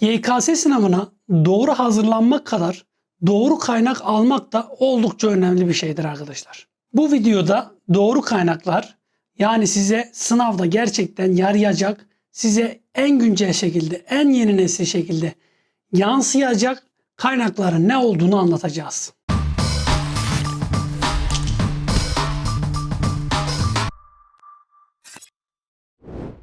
YKS sınavına doğru hazırlanmak kadar doğru kaynak almak da oldukça önemli bir şeydir arkadaşlar. Bu videoda doğru kaynaklar yani size sınavda gerçekten yarayacak, size en güncel şekilde, en yeni nesil şekilde yansıyacak kaynakların ne olduğunu anlatacağız.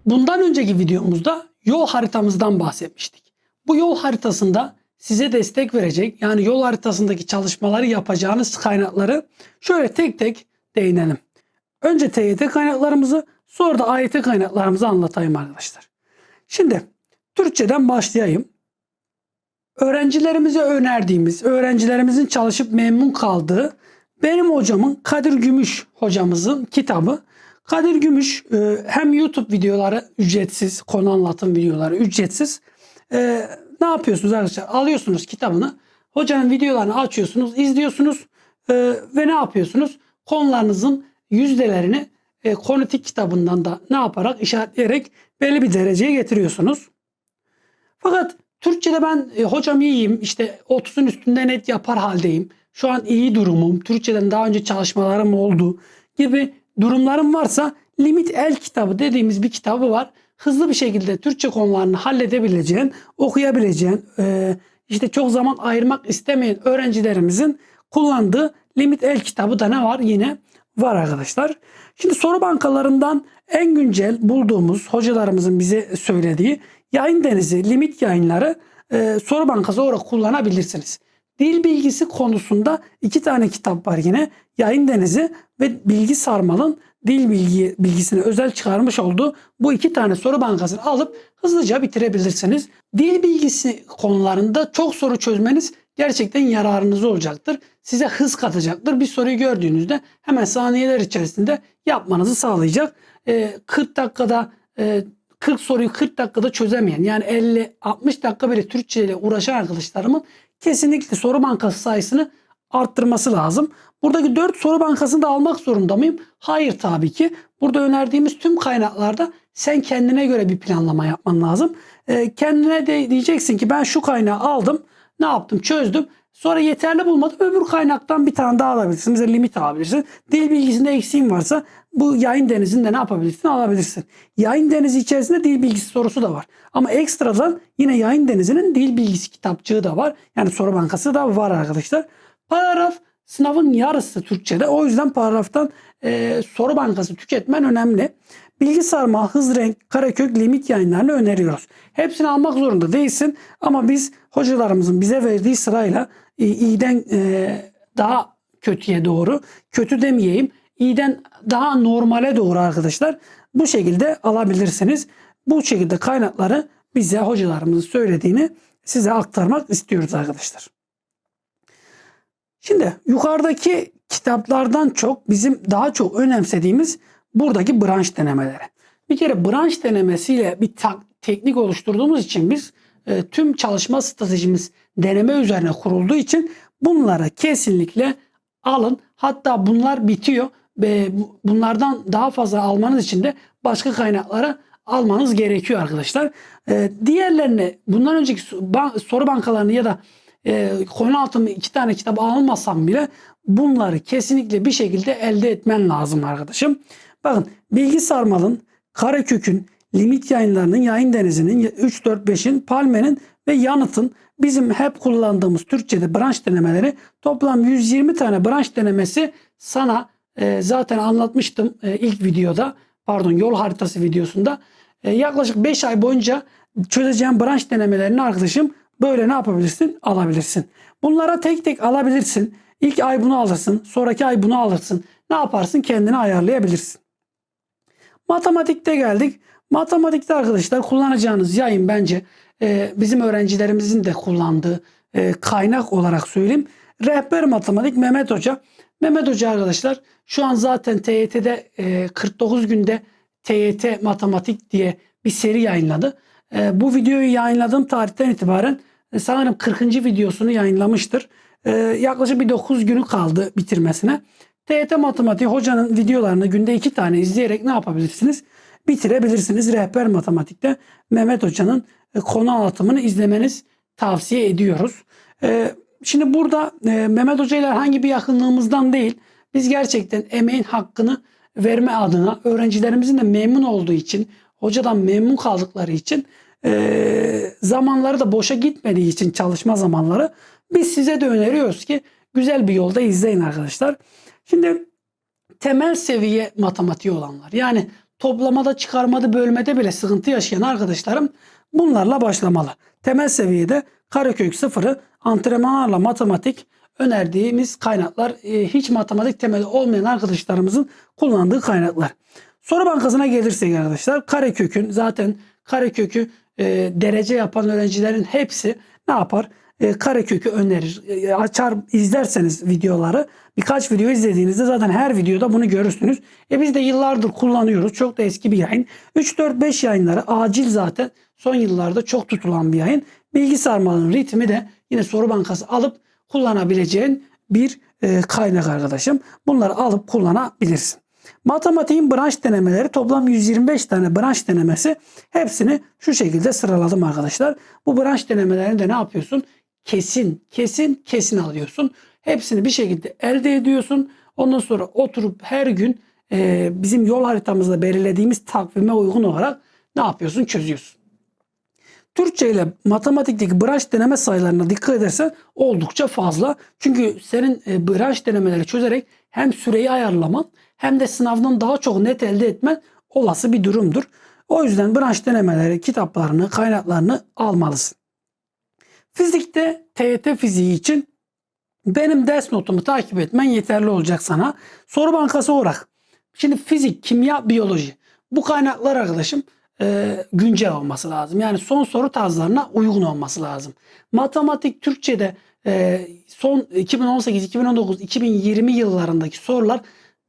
Bundan önceki videomuzda yol haritamızdan bahsetmiştik. Bu yol haritasında size destek verecek yani yol haritasındaki çalışmaları yapacağınız kaynakları şöyle tek tek değinelim. Önce TYT kaynaklarımızı sonra da AYT kaynaklarımızı anlatayım arkadaşlar. Şimdi Türkçeden başlayayım. Öğrencilerimize önerdiğimiz, öğrencilerimizin çalışıp memnun kaldığı benim hocamın Kadir Gümüş hocamızın kitabı. Kadir Gümüş e, hem YouTube videoları ücretsiz, konu anlatım videoları ücretsiz. Ne yapıyorsunuz arkadaşlar? Alıyorsunuz kitabını. Hocanın videolarını açıyorsunuz, izliyorsunuz e, ve ne yapıyorsunuz? Konularınızın yüzdelerini e, Konutik kitabından da ne yaparak işaretleyerek belli bir dereceye getiriyorsunuz. Fakat Türkçe'de ben e, hocam iyiyim işte 30'un üstünde net yapar haldeyim. Şu an iyi durumum. Türkçeden daha önce çalışmalarım oldu gibi durumlarım varsa Limit El kitabı dediğimiz bir kitabı var. Hızlı bir şekilde Türkçe konularını halledebileceğin, okuyabileceğin, e, işte çok zaman ayırmak istemeyen öğrencilerimizin kullandığı Limit El kitabı da ne var? Yine var arkadaşlar. Şimdi soru bankalarından en güncel bulduğumuz hocalarımızın bize söylediği yayın denizi, limit yayınları e, soru bankası olarak kullanabilirsiniz. Dil bilgisi konusunda iki tane kitap var yine. Yayın Denizi ve Bilgi Sarmal'ın dil bilgi bilgisini özel çıkarmış olduğu bu iki tane soru bankasını alıp hızlıca bitirebilirsiniz. Dil bilgisi konularında çok soru çözmeniz gerçekten yararınız olacaktır. Size hız katacaktır. Bir soruyu gördüğünüzde hemen saniyeler içerisinde yapmanızı sağlayacak. Ee, 40 dakikada e, 40 soruyu 40 dakikada çözemeyen yani 50-60 dakika bile Türkçe ile uğraşan arkadaşlarımın kesinlikle soru bankası sayısını arttırması lazım. Buradaki 4 soru bankasını da almak zorunda mıyım? Hayır tabii ki. Burada önerdiğimiz tüm kaynaklarda sen kendine göre bir planlama yapman lazım. Ee, kendine de diyeceksin ki ben şu kaynağı aldım. Ne yaptım? Çözdüm. Sonra yeterli bulmadım. Öbür kaynaktan bir tane daha alabilirsin. Mesela limit alabilirsin. Dil bilgisinde eksiğin varsa bu yayın denizinde ne yapabilirsin? Alabilirsin. Yayın denizi içerisinde dil bilgisi sorusu da var. Ama ekstradan yine yayın denizinin dil bilgisi kitapçığı da var. Yani soru bankası da var arkadaşlar. Paragraf sınavın yarısı Türkçe'de. O yüzden paragraftan e, soru bankası tüketmen önemli. Bilgi sarma, hız renk, karekök, limit yayınlarını öneriyoruz. Hepsini almak zorunda değilsin. Ama biz hocalarımızın bize verdiği sırayla e, iyiden e, daha kötüye doğru, kötü demeyeyim, iyiden daha normale doğru arkadaşlar bu şekilde alabilirsiniz. Bu şekilde kaynakları bize hocalarımızın söylediğini size aktarmak istiyoruz arkadaşlar. Şimdi yukarıdaki kitaplardan çok bizim daha çok önemsediğimiz buradaki branş denemeleri. Bir kere branş denemesiyle bir teknik oluşturduğumuz için biz e, tüm çalışma stratejimiz deneme üzerine kurulduğu için bunları kesinlikle alın. Hatta bunlar bitiyor bunlardan daha fazla almanız için de başka kaynaklara almanız gerekiyor arkadaşlar. E, diğerlerini bundan önceki soru bankalarını ya da e, konu altında iki tane kitap almasam bile bunları kesinlikle bir şekilde elde etmen lazım arkadaşım. Bakın Bilgi Sarmal'ın, Karakök'ün, Limit Yayınları'nın, Yayın Denizi'nin, 3-4-5'in, Palme'nin ve Yanıt'ın bizim hep kullandığımız Türkçe'de branş denemeleri toplam 120 tane branş denemesi sana e, zaten anlatmıştım e, ilk videoda pardon yol haritası videosunda e, yaklaşık 5 ay boyunca çözeceğim branş denemelerini arkadaşım böyle ne yapabilirsin? Alabilirsin. Bunlara tek tek alabilirsin. İlk ay bunu alırsın. Sonraki ay bunu alırsın. Ne yaparsın? Kendini ayarlayabilirsin. Matematikte geldik. Matematikte arkadaşlar kullanacağınız yayın bence e, bizim öğrencilerimizin de kullandığı kaynak olarak söyleyeyim. Rehber matematik Mehmet Hoca. Mehmet Hoca arkadaşlar şu an zaten TYT'de e, 49 günde TYT matematik diye bir seri yayınladı. E, bu videoyu yayınladığım tarihten itibaren e, sanırım 40. videosunu yayınlamıştır. E, yaklaşık bir 9 günü kaldı bitirmesine. TYT Matematik hocanın videolarını günde 2 tane izleyerek ne yapabilirsiniz? bitirebilirsiniz. Rehber matematikte Mehmet Hoca'nın e, konu anlatımını izlemeniz tavsiye ediyoruz. E, Şimdi burada e, Mehmet Hoca ile herhangi bir yakınlığımızdan değil, biz gerçekten emeğin hakkını verme adına öğrencilerimizin de memnun olduğu için, hocadan memnun kaldıkları için, e, zamanları da boşa gitmediği için çalışma zamanları biz size de öneriyoruz ki güzel bir yolda izleyin arkadaşlar. Şimdi temel seviye matematiği olanlar yani toplamada çıkarmada bölmede bile sıkıntı yaşayan arkadaşlarım bunlarla başlamalı. Temel seviyede karekök sıfırı antrenmanlarla matematik önerdiğimiz kaynaklar e, hiç matematik temeli olmayan arkadaşlarımızın kullandığı kaynaklar. Soru bankasına gelirsek arkadaşlar karekökün zaten karekökü e, derece yapan öğrencilerin hepsi ne yapar? E, karekökü önerir. E, açar izlerseniz videoları birkaç video izlediğinizde zaten her videoda bunu görürsünüz. E biz de yıllardır kullanıyoruz. Çok da eski bir yayın. 3-4-5 yayınları acil zaten son yıllarda çok tutulan bir yayın. Bilgi sarmalının ritmi de yine soru bankası alıp kullanabileceğin bir e, kaynak arkadaşım. Bunları alıp kullanabilirsin. Matematiğin branş denemeleri toplam 125 tane branş denemesi. Hepsini şu şekilde sıraladım arkadaşlar. Bu branş denemelerini de ne yapıyorsun? Kesin, kesin, kesin alıyorsun. Hepsini bir şekilde elde ediyorsun. Ondan sonra oturup her gün e, bizim yol haritamızda belirlediğimiz takvime uygun olarak ne yapıyorsun? Çözüyorsun. Türkçe ile matematikteki branş deneme sayılarına dikkat edersen oldukça fazla. Çünkü senin e, branş denemeleri çözerek hem süreyi ayarlaman hem de sınavdan daha çok net elde etmen olası bir durumdur. O yüzden branş denemeleri kitaplarını, kaynaklarını almalısın. Fizikte TYT fiziği için benim ders notumu takip etmen yeterli olacak sana. Soru bankası olarak. Şimdi fizik, kimya, biyoloji. Bu kaynaklar arkadaşım e, güncel olması lazım. Yani son soru tarzlarına uygun olması lazım. Matematik, Türkçe'de e, son 2018, 2019, 2020 yıllarındaki sorular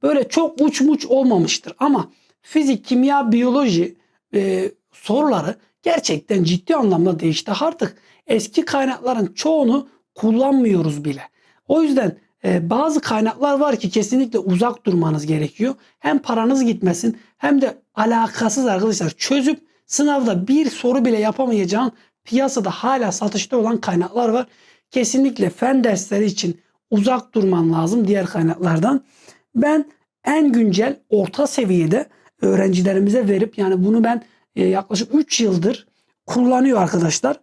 böyle çok uçmuş olmamıştır. Ama fizik, kimya, biyoloji e, soruları gerçekten ciddi anlamda değişti. Artık eski kaynakların çoğunu kullanmıyoruz bile. O yüzden e, bazı kaynaklar var ki kesinlikle uzak durmanız gerekiyor. Hem paranız gitmesin hem de alakasız arkadaşlar çözüp sınavda bir soru bile yapamayacağın piyasada hala satışta olan kaynaklar var. Kesinlikle fen dersleri için uzak durman lazım diğer kaynaklardan. Ben en güncel orta seviyede öğrencilerimize verip yani bunu ben e, yaklaşık 3 yıldır kullanıyor arkadaşlar.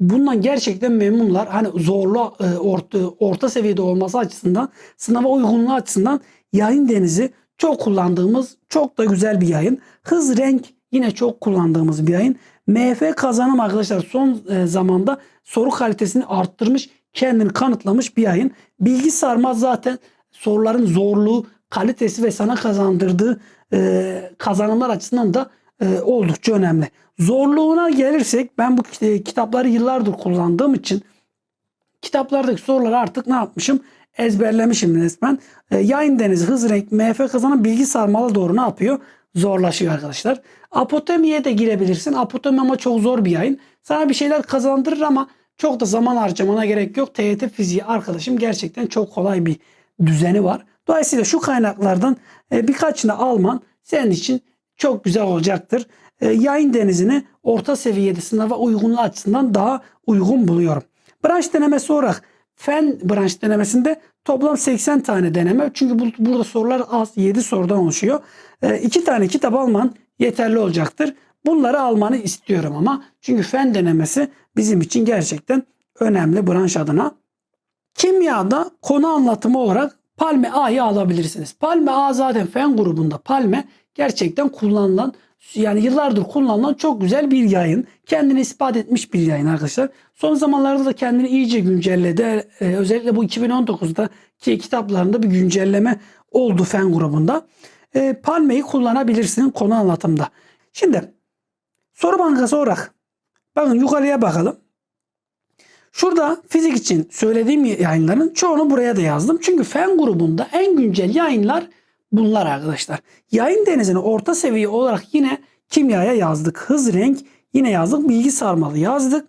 Bundan gerçekten memnunlar. Hani zorlu e, orta, orta seviyede olması açısından sınava uygunluğu açısından yayın denizi çok kullandığımız çok da güzel bir yayın. Hız renk yine çok kullandığımız bir yayın. MF kazanım arkadaşlar son e, zamanda soru kalitesini arttırmış, kendini kanıtlamış bir yayın. Bilgi sarmaz zaten soruların zorluğu, kalitesi ve sana kazandırdığı e, kazanımlar açısından da e, oldukça önemli. Zorluğuna gelirsek ben bu e, kitapları yıllardır kullandığım için kitaplardaki soruları artık ne yapmışım? Ezberlemişim resmen. E, yayın denizi, hız renk, MF kazanan bilgi sarmalı doğru ne yapıyor? Zorlaşıyor arkadaşlar. Apotemiye de girebilirsin. Apotemi ama çok zor bir yayın. Sana bir şeyler kazandırır ama çok da zaman harcamana gerek yok. TYT fiziği arkadaşım gerçekten çok kolay bir düzeni var. Dolayısıyla şu kaynaklardan e, birkaçını alman senin için çok güzel olacaktır. E, yayın denizini orta seviyede sınava uygunluğu açısından daha uygun buluyorum. Branş denemesi olarak fen branş denemesinde toplam 80 tane deneme. Çünkü bu, burada sorular az 7 sorudan oluşuyor. 2 tane kitap alman yeterli olacaktır. Bunları almanı istiyorum ama çünkü fen denemesi bizim için gerçekten önemli branş adına. Kimyada konu anlatımı olarak Palme A'yı alabilirsiniz. Palme A zaten fen grubunda Palme gerçekten kullanılan yani yıllardır kullanılan çok güzel bir yayın. Kendini ispat etmiş bir yayın arkadaşlar. Son zamanlarda da kendini iyice güncelledi. Ee, özellikle bu 2019'da ki kitaplarında bir güncelleme oldu fen grubunda. Ee, Palme'yi kullanabilirsin konu anlatımda. Şimdi soru bankası olarak bakın yukarıya bakalım. Şurada fizik için söylediğim yayınların çoğunu buraya da yazdım. Çünkü fen grubunda en güncel yayınlar bunlar arkadaşlar. Yayın denizini orta seviye olarak yine kimyaya yazdık. Hız renk yine yazdık. Bilgi sarmalı yazdık.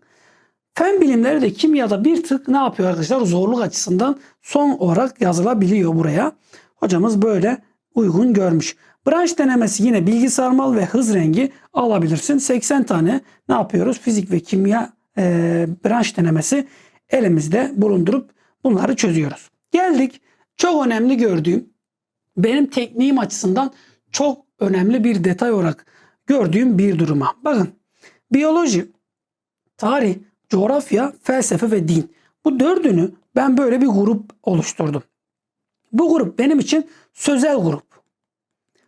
Fen bilimleri de kimyada bir tık ne yapıyor arkadaşlar? Zorluk açısından son olarak yazılabiliyor buraya. Hocamız böyle uygun görmüş. Branş denemesi yine bilgi sarmal ve hız rengi alabilirsin. 80 tane ne yapıyoruz? Fizik ve kimya e, branş denemesi elimizde bulundurup bunları çözüyoruz. Geldik çok önemli gördüğüm benim tekniğim açısından çok önemli bir detay olarak gördüğüm bir duruma. Bakın biyoloji, tarih, coğrafya, felsefe ve din. Bu dördünü ben böyle bir grup oluşturdum. Bu grup benim için sözel grup.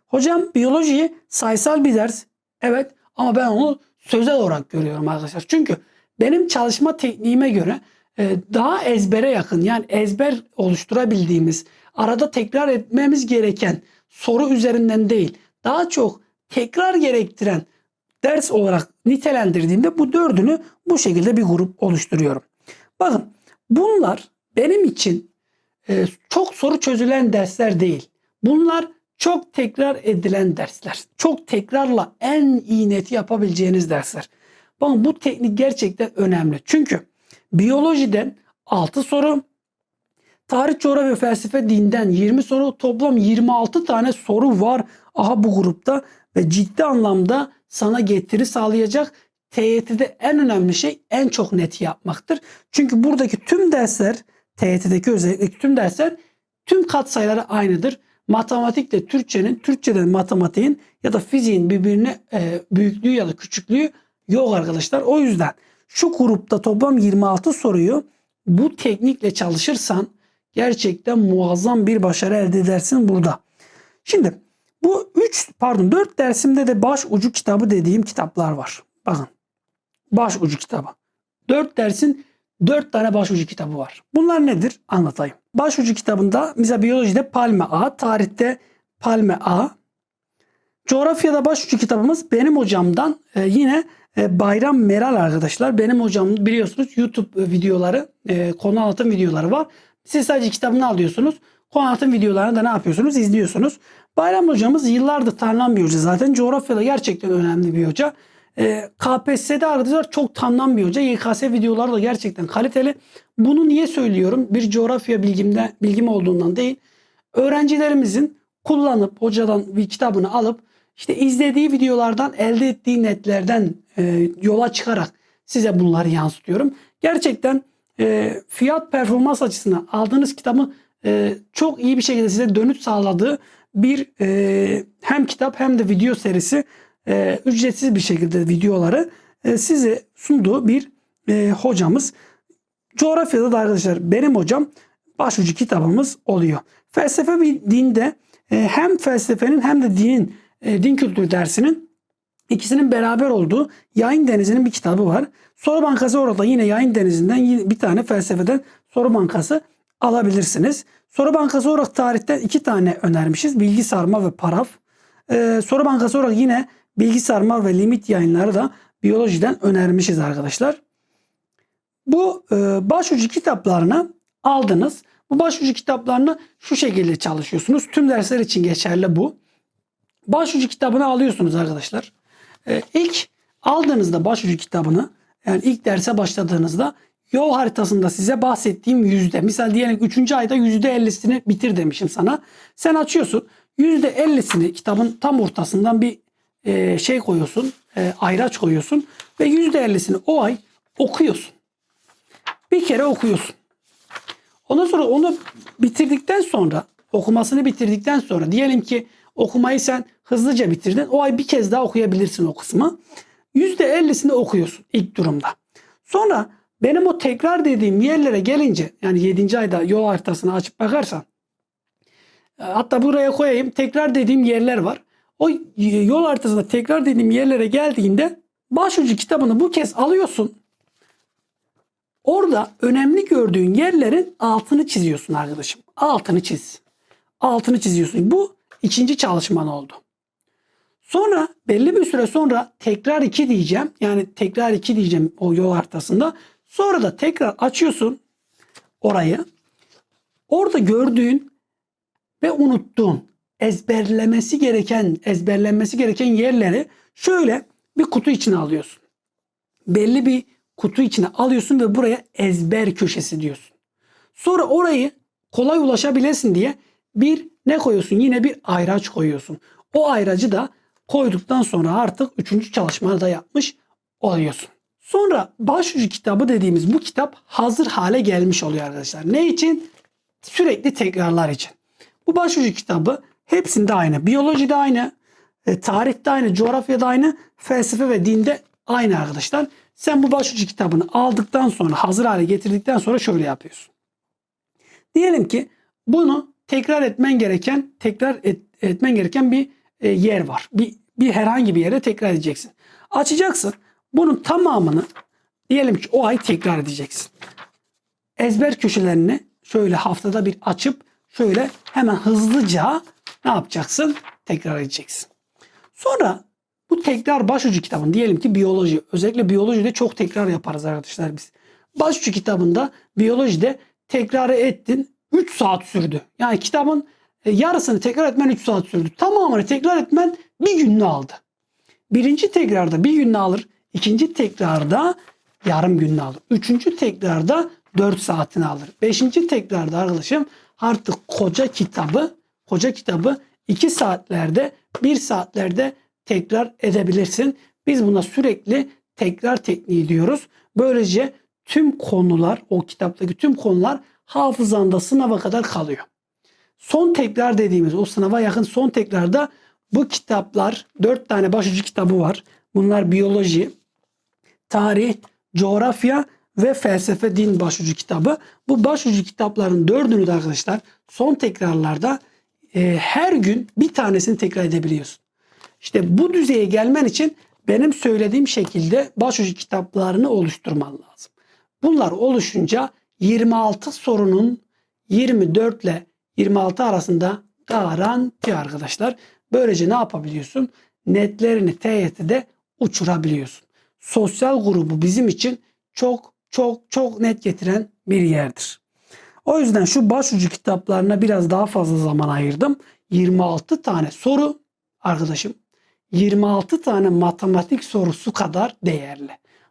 Hocam biyolojiyi sayısal bir ders. Evet ama ben onu sözel olarak görüyorum arkadaşlar. Çünkü benim çalışma tekniğime göre e, daha ezbere yakın yani ezber oluşturabildiğimiz arada tekrar etmemiz gereken soru üzerinden değil daha çok tekrar gerektiren ders olarak nitelendirdiğimde bu dördünü bu şekilde bir grup oluşturuyorum. Bakın bunlar benim için e, çok soru çözülen dersler değil. Bunlar çok tekrar edilen dersler. Çok tekrarla en iyi neti yapabileceğiniz dersler. Bakın bu teknik gerçekten önemli. Çünkü biyolojiden 6 soru, tarih, coğrafya, felsefe, dinden 20 soru, toplam 26 tane soru var aha bu grupta ve ciddi anlamda sana getiri sağlayacak. TYT'de en önemli şey en çok net yapmaktır. Çünkü buradaki tüm dersler TYT'deki özellikle tüm dersler tüm katsayıları aynıdır. Matematikle Türkçenin, Türkçeden matematiğin ya da fiziğin birbirine e, büyüklüğü ya da küçüklüğü yok arkadaşlar. O yüzden şu grupta toplam 26 soruyu bu teknikle çalışırsan gerçekten muazzam bir başarı elde edersin burada. Şimdi bu 3 pardon 4 dersimde de baş ucu kitabı dediğim kitaplar var. Bakın. Baş ucu kitabı. 4 dersin 4 tane başucu kitabı var. Bunlar nedir? Anlatayım. Başucu kitabında mesela biyolojide Palme A, tarihte Palme A. Coğrafyada başucu kitabımız benim hocamdan e, yine e, Bayram Meral arkadaşlar. Benim hocam biliyorsunuz YouTube videoları, e, konu anlatım videoları var. Siz sadece kitabını alıyorsunuz. Konu anlatım videolarını da ne yapıyorsunuz? İzliyorsunuz. Bayram hocamız yıllardır tanınan bir hoca zaten. Coğrafyada gerçekten önemli bir hoca. E, KPSS'de arkadaşlar çok tanınan bir hoca. YKS videoları da gerçekten kaliteli. Bunu niye söylüyorum? Bir coğrafya bilgimde bilgim olduğundan değil. Öğrencilerimizin kullanıp hocadan bir kitabını alıp işte izlediği videolardan elde ettiği netlerden e, yola çıkarak size bunları yansıtıyorum. Gerçekten e, fiyat performans açısından aldığınız kitabı e, çok iyi bir şekilde size dönüt sağladığı bir e, hem kitap hem de video serisi e, ücretsiz bir şekilde videoları e, size sunduğu bir e, hocamız. Coğrafyada da arkadaşlar benim hocam başucu kitabımız oluyor. Felsefe ve dinde e, hem felsefenin hem de dinin e, din kültürü dersinin ikisinin beraber olduğu Yayın Denizi'nin bir kitabı var. Soru bankası orada yine Yayın Denizi'nden bir tane felsefeden soru bankası alabilirsiniz. Soru bankası olarak tarihten iki tane önermişiz. Bilgi sarma ve paraf. Ee, soru bankası olarak yine bilgi sarma ve limit yayınları da biyolojiden önermişiz arkadaşlar. Bu e, başucu kitaplarını aldınız. Bu başucu kitaplarını şu şekilde çalışıyorsunuz. Tüm dersler için geçerli bu. Başucu kitabını alıyorsunuz arkadaşlar. E, ilk aldığınızda başucu kitabını yani ilk derse başladığınızda yol haritasında size bahsettiğim yüzde. Misal diyelim 3. ayda yüzde 50'sini bitir demişim sana. Sen açıyorsun. Yüzde 50'sini kitabın tam ortasından bir e, şey koyuyorsun. E, ayraç koyuyorsun. Ve yüzde 50'sini o ay okuyorsun. Bir kere okuyorsun. Ondan sonra onu bitirdikten sonra okumasını bitirdikten sonra diyelim ki okumayı sen hızlıca bitirdin. O ay bir kez daha okuyabilirsin o kısmı. %50'sini okuyorsun ilk durumda. Sonra benim o tekrar dediğim yerlere gelince yani 7. ayda yol haritasını açıp bakarsan hatta buraya koyayım tekrar dediğim yerler var. O yol haritasında tekrar dediğim yerlere geldiğinde başucu kitabını bu kez alıyorsun. Orada önemli gördüğün yerlerin altını çiziyorsun arkadaşım. Altını çiz. Altını çiziyorsun. Bu ikinci çalışman oldu. Sonra belli bir süre sonra tekrar 2 diyeceğim. Yani tekrar 2 diyeceğim o yol haritasında. Sonra da tekrar açıyorsun orayı. Orada gördüğün ve unuttuğun ezberlemesi gereken, ezberlenmesi gereken yerleri şöyle bir kutu içine alıyorsun. Belli bir kutu içine alıyorsun ve buraya ezber köşesi diyorsun. Sonra orayı kolay ulaşabilesin diye bir ne koyuyorsun? Yine bir ayraç koyuyorsun. O ayracı da koyduktan sonra artık üçüncü çalışmanı da yapmış oluyorsun. Sonra başucu kitabı dediğimiz bu kitap hazır hale gelmiş oluyor arkadaşlar. Ne için? Sürekli tekrarlar için. Bu başucu kitabı hepsinde aynı. Biyolojide aynı, e, tarihte aynı, coğrafyada aynı, felsefe ve dinde aynı arkadaşlar. Sen bu başucu kitabını aldıktan sonra, hazır hale getirdikten sonra şöyle yapıyorsun. Diyelim ki bunu tekrar etmen gereken, tekrar et- etmen gereken bir yer var. Bir, bir herhangi bir yere tekrar edeceksin. Açacaksın. Bunun tamamını diyelim ki o ay tekrar edeceksin. Ezber köşelerini şöyle haftada bir açıp şöyle hemen hızlıca ne yapacaksın? Tekrar edeceksin. Sonra bu tekrar başucu kitabın diyelim ki biyoloji. Özellikle biyolojide çok tekrar yaparız arkadaşlar biz. Başucu kitabında biyolojide tekrarı ettin 3 saat sürdü. Yani kitabın e, yarısını tekrar etmen 3 saat sürdü. Tamamını tekrar etmen bir gününü aldı. Birinci tekrarda bir gününü alır. ikinci tekrarda yarım gününü alır. Üçüncü tekrarda 4 saatini alır. Beşinci tekrarda arkadaşım artık koca kitabı koca kitabı 2 saatlerde 1 saatlerde tekrar edebilirsin. Biz buna sürekli tekrar tekniği diyoruz. Böylece tüm konular o kitaptaki tüm konular hafızanda sınava kadar kalıyor. Son tekrar dediğimiz o sınava yakın son tekrarda bu kitaplar 4 tane başucu kitabı var. Bunlar biyoloji, tarih, coğrafya ve felsefe din başucu kitabı. Bu başucu kitapların dördünü de arkadaşlar son tekrarlarda e, her gün bir tanesini tekrar edebiliyorsun. İşte bu düzeye gelmen için benim söylediğim şekilde başucu kitaplarını oluşturman lazım. Bunlar oluşunca 26 sorunun 24 ile 26 arasında garanti arkadaşlar. Böylece ne yapabiliyorsun? Netlerini TYT'de uçurabiliyorsun. Sosyal grubu bizim için çok çok çok net getiren bir yerdir. O yüzden şu başucu kitaplarına biraz daha fazla zaman ayırdım. 26 tane soru arkadaşım 26 tane matematik sorusu kadar değerli.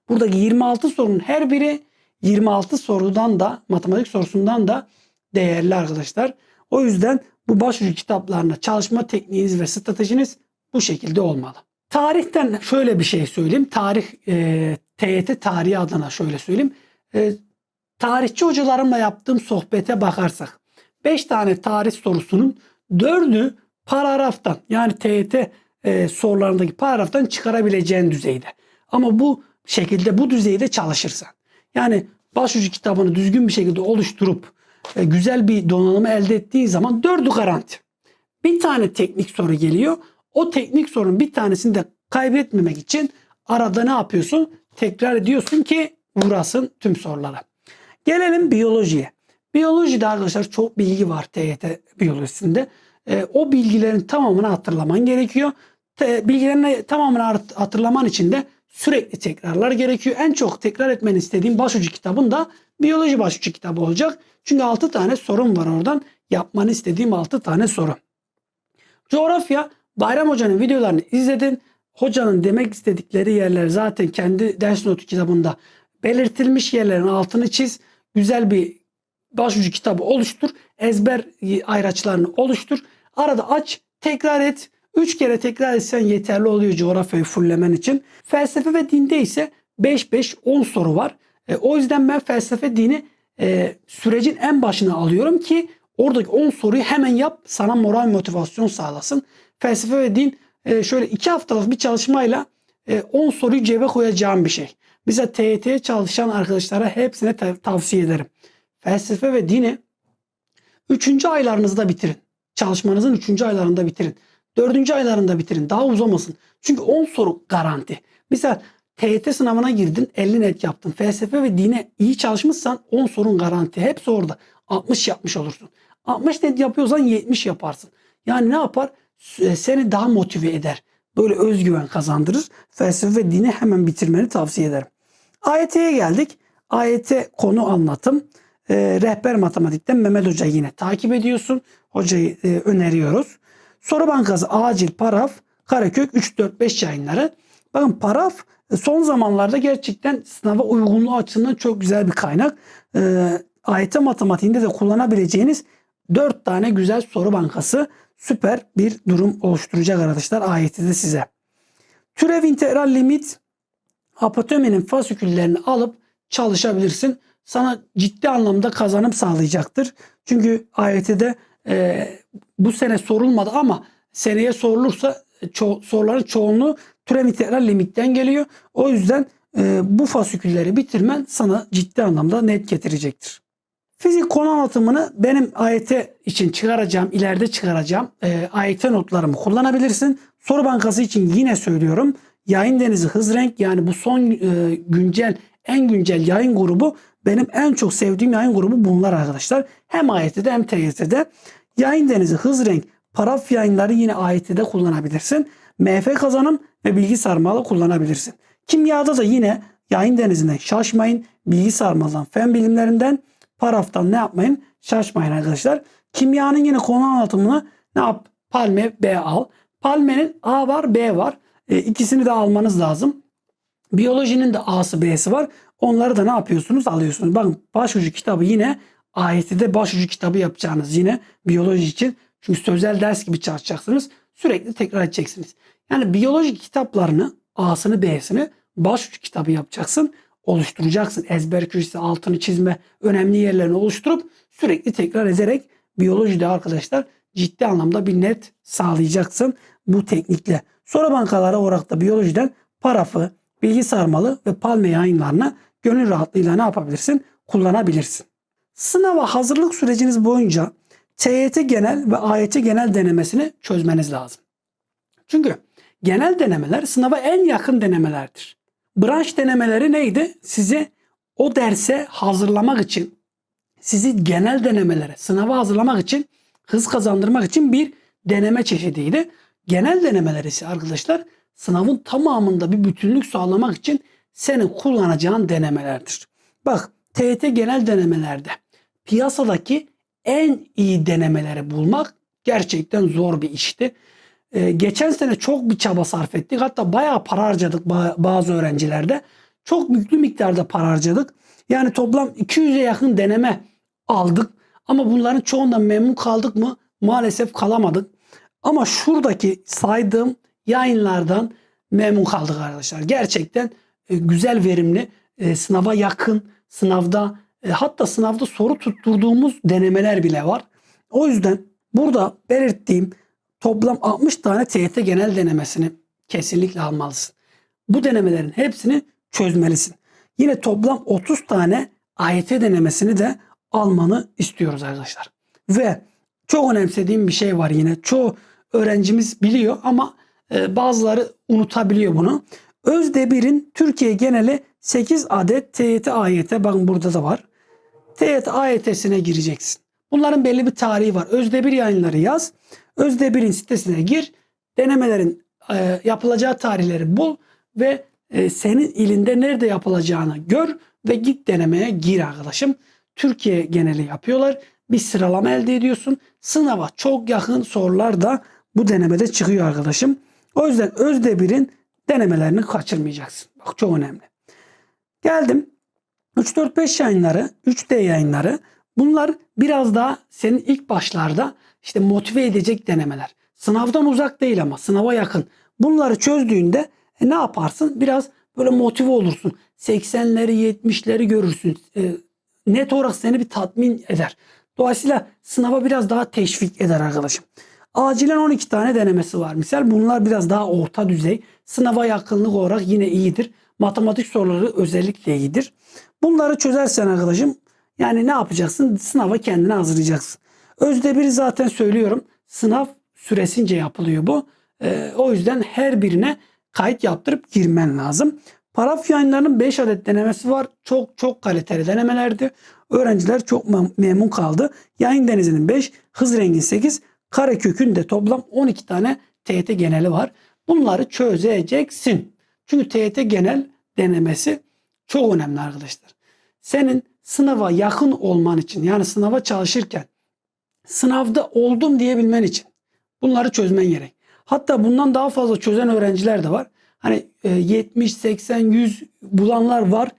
Buradaki 26 sorunun her biri 26 sorudan da matematik sorusundan da değerli arkadaşlar. O yüzden bu başucu kitaplarına çalışma tekniğiniz ve stratejiniz bu şekilde olmalı. Tarihten şöyle bir şey söyleyeyim. Tarih e, TYT tarihi adına şöyle söyleyeyim. E, tarihçi hocalarımla yaptığım sohbete bakarsak 5 tane tarih sorusunun 4'ü paragraftan yani TYT e, sorularındaki paragraftan çıkarabileceğin düzeyde. Ama bu şekilde bu düzeyde çalışırsan yani başucu kitabını düzgün bir şekilde oluşturup güzel bir donanımı elde ettiği zaman dördü garanti. Bir tane teknik soru geliyor. O teknik sorunun bir tanesini de kaybetmemek için arada ne yapıyorsun? Tekrar ediyorsun ki vurasın tüm sorulara. Gelelim biyolojiye. Biyolojide arkadaşlar çok bilgi var TYT biyolojisinde. E, o bilgilerin tamamını hatırlaman gerekiyor. Te, bilgilerini tamamını hatırlaman için de sürekli tekrarlar gerekiyor. En çok tekrar etmeni istediğim başucu kitabın da biyoloji başucu kitabı olacak. Çünkü 6 tane sorun var oradan. Yapmanı istediğim 6 tane soru. Coğrafya Bayram Hoca'nın videolarını izledin. Hocanın demek istedikleri yerler zaten kendi ders notu kitabında belirtilmiş yerlerin altını çiz. Güzel bir başucu kitabı oluştur. Ezber ayraçlarını oluştur. Arada aç, tekrar et. Üç kere tekrar etsen yeterli oluyor coğrafyayı fullemen için. Felsefe ve dinde ise 5-5-10 soru var. E, o yüzden ben felsefe dini e, sürecin en başına alıyorum ki oradaki 10 soruyu hemen yap sana moral motivasyon sağlasın. Felsefe ve din e, şöyle 2 haftalık bir çalışmayla e, 10 soruyu cebe koyacağım bir şey. Bize TYT'ye çalışan arkadaşlara hepsine tav- tavsiye ederim. Felsefe ve dini 3. aylarınızda bitirin. Çalışmanızın 3. aylarında bitirin. 4. aylarında bitirin. Daha uzamasın. Çünkü 10 soru garanti. Mesela TYT sınavına girdin 50 net yaptın. Felsefe ve dine iyi çalışmışsan 10 sorun garanti. Hepsi orada. 60 yapmış olursun. 60 net yapıyorsan 70 yaparsın. Yani ne yapar? S- Seni daha motive eder. Böyle özgüven kazandırır. Felsefe ve dini hemen bitirmeni tavsiye ederim. AYT'ye geldik. AYT konu anlatım. Ee, rehber matematikten Mehmet Hoca yine takip ediyorsun. Hocayı e, öneriyoruz. Soru bankası acil paraf Karakök 3-4-5 yayınları. Bakın paraf e, son zamanlarda gerçekten sınava uygunluğu açısından çok güzel bir kaynak. Ee, AYT matematiğinde de kullanabileceğiniz 4 tane güzel soru bankası süper bir durum oluşturacak arkadaşlar AYT'de size. Türev integral limit apotomenin fasiküllerini alıp çalışabilirsin. Sana ciddi anlamda kazanım sağlayacaktır. Çünkü AYT'de e, bu sene sorulmadı ama seneye sorulursa ço- soruların çoğunluğu türev limitten geliyor. O yüzden e, bu fasikülleri bitirmen sana ciddi anlamda net getirecektir. Fizik konu anlatımını benim AYT için çıkaracağım, ileride çıkaracağım e, AYT notlarımı kullanabilirsin. Soru bankası için yine söylüyorum. Yayın Denizi Hız Renk yani bu son e, güncel, en güncel yayın grubu benim en çok sevdiğim yayın grubu bunlar arkadaşlar. Hem AYT'de hem TYT'de. Yayın Denizi Hız Renk paraf yayınları yine AYT'de kullanabilirsin. MF kazanım ve bilgi sarmalı kullanabilirsin. Kimyada da yine yayın denizinden şaşmayın. Bilgi sarmalından fen bilimlerinden paraftan ne yapmayın? Şaşmayın arkadaşlar. Kimyanın yine konu anlatımını ne yap? Palme B al. Palmenin A var B var. E, ikisini de almanız lazım. Biyolojinin de A'sı B'si var. Onları da ne yapıyorsunuz? Alıyorsunuz. Bakın başucu kitabı yine AYT'de başucu kitabı yapacağınız yine biyoloji için. Çünkü sözel ders gibi çalışacaksınız. Sürekli tekrar edeceksiniz. Yani biyoloji kitaplarını A'sını B'sini başucu kitabı yapacaksın. Oluşturacaksın. Ezber köşesi altını çizme önemli yerlerini oluşturup sürekli tekrar ederek biyolojide arkadaşlar ciddi anlamda bir net sağlayacaksın bu teknikle. Soru bankaları olarak da biyolojiden parafı, bilgi sarmalı ve palme yayınlarını gönül rahatlığıyla ne yapabilirsin? Kullanabilirsin. Sınava hazırlık süreciniz boyunca TYT genel ve AYT genel denemesini çözmeniz lazım. Çünkü genel denemeler sınava en yakın denemelerdir. Branş denemeleri neydi? Sizi o derse hazırlamak için, sizi genel denemelere, sınava hazırlamak için, hız kazandırmak için bir deneme çeşidiydi. Genel denemeler ise arkadaşlar sınavın tamamında bir bütünlük sağlamak için senin kullanacağın denemelerdir. Bak TYT genel denemelerde piyasadaki en iyi denemeleri bulmak gerçekten zor bir işti. Ee, geçen sene çok bir çaba sarf ettik. Hatta bayağı para harcadık ba- bazı öğrencilerde. Çok yüklü miktarda para harcadık. Yani toplam 200'e yakın deneme aldık. Ama bunların çoğundan memnun kaldık mı? Maalesef kalamadık. Ama şuradaki saydığım yayınlardan memnun kaldık arkadaşlar. Gerçekten e, güzel verimli, e, sınava yakın, sınavda e, hatta sınavda soru tutturduğumuz denemeler bile var. O yüzden burada belirttiğim toplam 60 tane TYT genel denemesini kesinlikle almalısın. Bu denemelerin hepsini çözmelisin. Yine toplam 30 tane AYT denemesini de almanı istiyoruz arkadaşlar. Ve çok önemsediğim bir şey var yine. Çoğu öğrencimiz biliyor ama bazıları unutabiliyor bunu. Özdebir'in Türkiye geneli 8 adet TYT AYT bakın burada da var. TYT AYT'sine gireceksin. Bunların belli bir tarihi var. Özdebir yayınları yaz. Özdebir'in sitesine gir. Denemelerin e, yapılacağı tarihleri bul ve e, senin ilinde nerede yapılacağını gör ve git denemeye gir arkadaşım. Türkiye geneli yapıyorlar. Bir sıralama elde ediyorsun. Sınava çok yakın sorular da bu denemede çıkıyor arkadaşım. O yüzden Özdebir'in denemelerini kaçırmayacaksın. Bak çok önemli. Geldim 3-4-5 yayınları, 3D yayınları. Bunlar biraz daha senin ilk başlarda işte motive edecek denemeler. Sınavdan uzak değil ama sınava yakın. Bunları çözdüğünde e, ne yaparsın? Biraz böyle motive olursun. 80'leri 70'leri görürsün. E, net olarak seni bir tatmin eder. Dolayısıyla sınava biraz daha teşvik eder arkadaşım. Acilen 12 tane denemesi var. Misal bunlar biraz daha orta düzey. Sınava yakınlık olarak yine iyidir. Matematik soruları özellikle iyidir. Bunları çözersen arkadaşım yani ne yapacaksın? Sınava kendini hazırlayacaksın. Özdebir'i zaten söylüyorum. Sınav süresince yapılıyor bu. Ee, o yüzden her birine kayıt yaptırıp girmen lazım. Paraf yayınlarının 5 adet denemesi var. Çok çok kaliteli denemelerdi. Öğrenciler çok mem- memnun kaldı. Yayın denizinin 5, hız rengin 8, karekökün de toplam 12 tane TYT geneli var. Bunları çözeceksin. Çünkü TYT genel denemesi çok önemli arkadaşlar. Senin sınava yakın olman için yani sınava çalışırken sınavda oldum diyebilmen için bunları çözmen gerek. Hatta bundan daha fazla çözen öğrenciler de var. Hani e, 70, 80, 100 bulanlar var.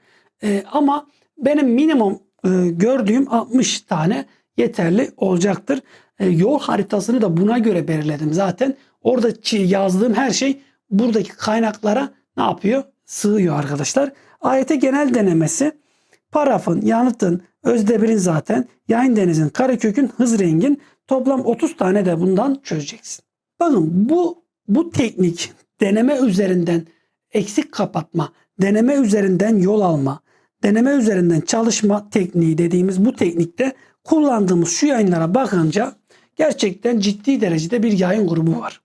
E, ama benim minimum e, gördüğüm 60 tane yeterli olacaktır. E, yol haritasını da buna göre belirledim zaten. Orada yazdığım her şey buradaki kaynaklara ne yapıyor? Sığıyor arkadaşlar. AYT genel denemesi parafın, yanıtın, özdebirin zaten, yayın denizin, karekökün, hız rengin toplam 30 tane de bundan çözeceksin. Bakın bu bu teknik deneme üzerinden eksik kapatma, deneme üzerinden yol alma, deneme üzerinden çalışma tekniği dediğimiz bu teknikte kullandığımız şu yayınlara bakınca gerçekten ciddi derecede bir yayın grubu var.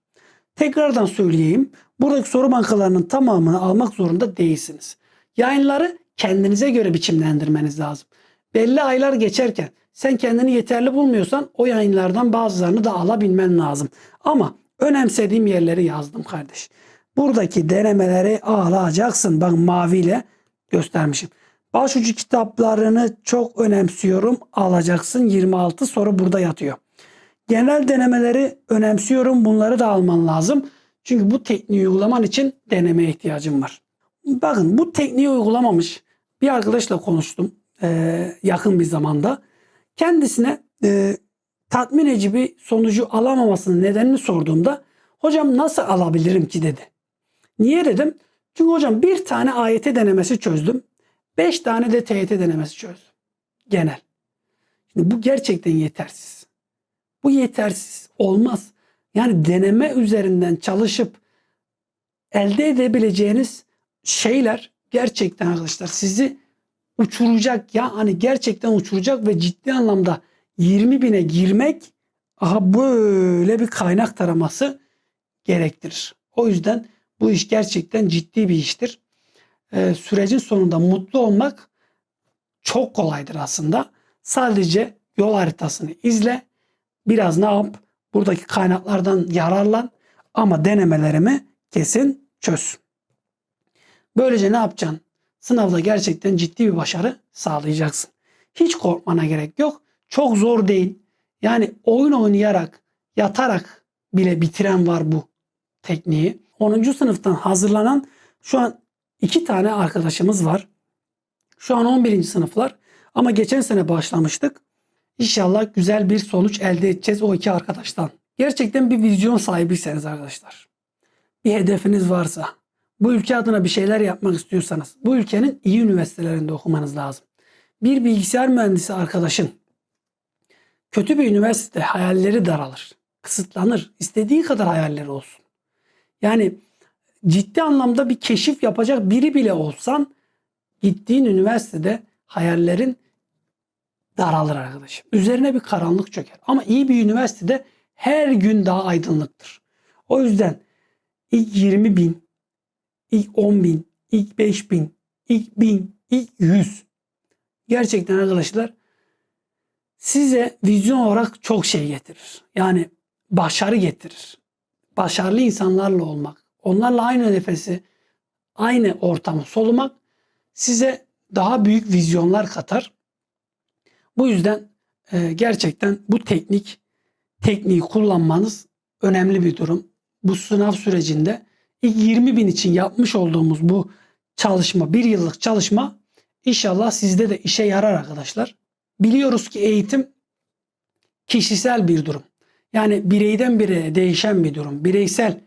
Tekrardan söyleyeyim. Buradaki soru bankalarının tamamını almak zorunda değilsiniz. Yayınları kendinize göre biçimlendirmeniz lazım. Belli aylar geçerken sen kendini yeterli bulmuyorsan o yayınlardan bazılarını da alabilmen lazım. Ama önemsediğim yerleri yazdım kardeş. Buradaki denemeleri alacaksın. Bak maviyle göstermişim. Başucu kitaplarını çok önemsiyorum. Alacaksın. 26 soru burada yatıyor. Genel denemeleri önemsiyorum. Bunları da alman lazım. Çünkü bu tekniği uygulaman için denemeye ihtiyacım var. Bakın bu tekniği uygulamamış bir arkadaşla konuştum eee, yakın bir zamanda. Kendisine eee, tatmin edici bir sonucu alamamasının nedenini sorduğumda hocam nasıl alabilirim ki dedi. Niye dedim? Çünkü hocam bir tane AYT denemesi çözdüm. Beş tane de TYT denemesi çözdüm. Genel. Şimdi bu gerçekten yetersiz. Bu yetersiz olmaz. Yani deneme üzerinden çalışıp elde edebileceğiniz şeyler gerçekten arkadaşlar sizi uçuracak ya hani gerçekten uçuracak ve ciddi anlamda 20 bine girmek aha böyle bir kaynak taraması gerektirir. O yüzden bu iş gerçekten ciddi bir iştir. Ee, sürecin sonunda mutlu olmak çok kolaydır aslında. Sadece yol haritasını izle. Biraz ne yap? Buradaki kaynaklardan yararlan ama denemelerimi kesin çöz. Böylece ne yapacaksın? Sınavda gerçekten ciddi bir başarı sağlayacaksın. Hiç korkmana gerek yok. Çok zor değil. Yani oyun oynayarak, yatarak bile bitiren var bu tekniği. 10. sınıftan hazırlanan şu an iki tane arkadaşımız var. Şu an 11. sınıflar ama geçen sene başlamıştık. İnşallah güzel bir sonuç elde edeceğiz o iki arkadaştan. Gerçekten bir vizyon sahibiyseniz arkadaşlar. Bir hedefiniz varsa, bu ülke adına bir şeyler yapmak istiyorsanız, bu ülkenin iyi üniversitelerinde okumanız lazım. Bir bilgisayar mühendisi arkadaşın kötü bir üniversite hayalleri daralır, kısıtlanır. İstediği kadar hayalleri olsun. Yani ciddi anlamda bir keşif yapacak biri bile olsan gittiğin üniversitede hayallerin daralır arkadaşım. Üzerine bir karanlık çöker. Ama iyi bir üniversitede her gün daha aydınlıktır. O yüzden ilk 20 bin, ilk 10 bin, ilk 5 bin, ilk 1000, ilk 100 gerçekten arkadaşlar size vizyon olarak çok şey getirir. Yani başarı getirir. Başarılı insanlarla olmak, onlarla aynı nefesi, aynı ortamı solumak size daha büyük vizyonlar katar. Bu yüzden e, gerçekten bu teknik tekniği kullanmanız önemli bir durum. Bu sınav sürecinde ilk 20 bin için yapmış olduğumuz bu çalışma, bir yıllık çalışma inşallah sizde de işe yarar arkadaşlar. Biliyoruz ki eğitim kişisel bir durum. Yani bireyden bireye değişen bir durum. Bireysel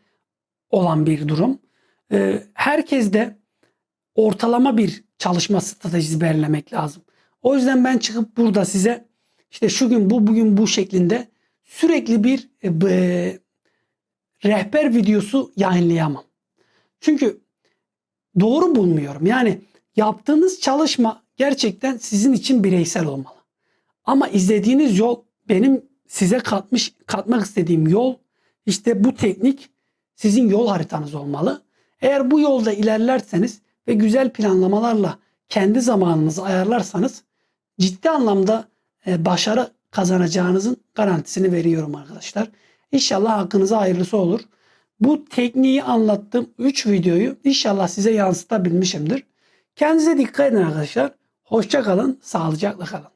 olan bir durum. Ee, herkes de ortalama bir çalışma stratejisi belirlemek lazım. O yüzden ben çıkıp burada size işte şu gün bu bugün bu şeklinde sürekli bir e, e, rehber videosu yayınlayamam. Çünkü doğru bulmuyorum. Yani yaptığınız çalışma gerçekten sizin için bireysel olmalı. Ama izlediğiniz yol benim size katmış katmak istediğim yol işte bu teknik sizin yol haritanız olmalı. Eğer bu yolda ilerlerseniz ve güzel planlamalarla kendi zamanınızı ayarlarsanız ciddi anlamda e, başarı kazanacağınızın garantisini veriyorum arkadaşlar. İnşallah hakkınıza hayırlısı olur. Bu tekniği anlattığım 3 videoyu inşallah size yansıtabilmişimdir. Kendinize dikkat edin arkadaşlar. Hoşça kalın, sağlıcakla kalın.